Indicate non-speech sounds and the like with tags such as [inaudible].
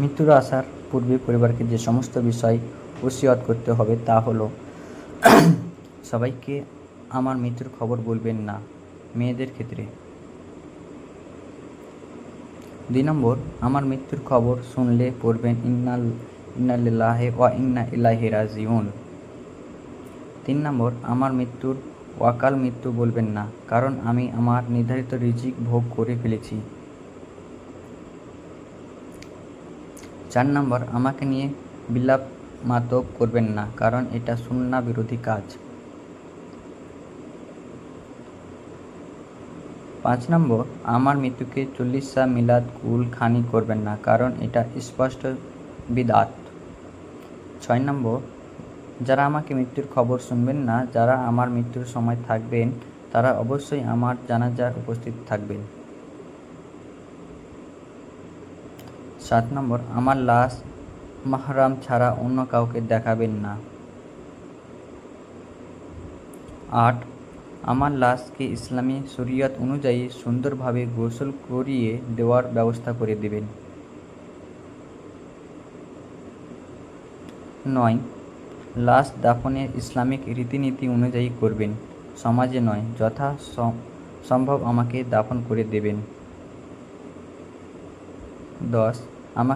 মৃত্যুর আসার পূর্বে পরিবারকে যে সমস্ত বিষয় ওসিয়ত করতে হবে তা হলো [clears throat] সবাইকে আমার মৃত্যুর খবর বলবেন না, মেয়েদের ক্ষেত্রে। দুই নম্বর, আমার মৃত্যুর খবর শুনলে পড়বেন ইন্নাল ইন্নালিল্লাহে ওয়া ইন্না ইলাহি রাজিউন। তিন নম্বর, আমার মৃত্যুর ওয়াকাল মৃত্যু বলবেন না, কারণ আমি আমার নির্ধারিত রিজিক ভোগ করে ফেলেছি। চার নম্বর, আমাকে নিয়ে বিলাপ মাতব করবেন না, কারণ এটা সুন্না বিরোধী কাজ। পাঁচ নম্বর, আমার মৃত্যুকে চল্লিশা মিলাদ কুল খানি করবেন না, কারণ এটা স্পষ্ট বিদাত। ছয় নম্বর, যারা আমাকে মৃত্যুর খবর শুনবেন না, যারা আমার মৃত্যুর সময় থাকবেন, তারা অবশ্যই আমার জানাজার উপস্থিত থাকবেন। সাত নম্বর, আমার লাশ মাহরাম ছাড়া অন্য কাউকে দেখাবেন না। আট, আমার লাশকে ইসলামী শরীয়ত অনুযায়ী সুন্দরভাবে গোসল করিয়ে দেওয়ার ব্যবস্থা করে দেবেন। নয়, লাশ দাফনের ইসলামিক রীতিনীতি অনুযায়ী করবেন। সমাজে নয়, যথা সম- সম্ভব আমাকে দাফন করে দেবেন। দশ আমা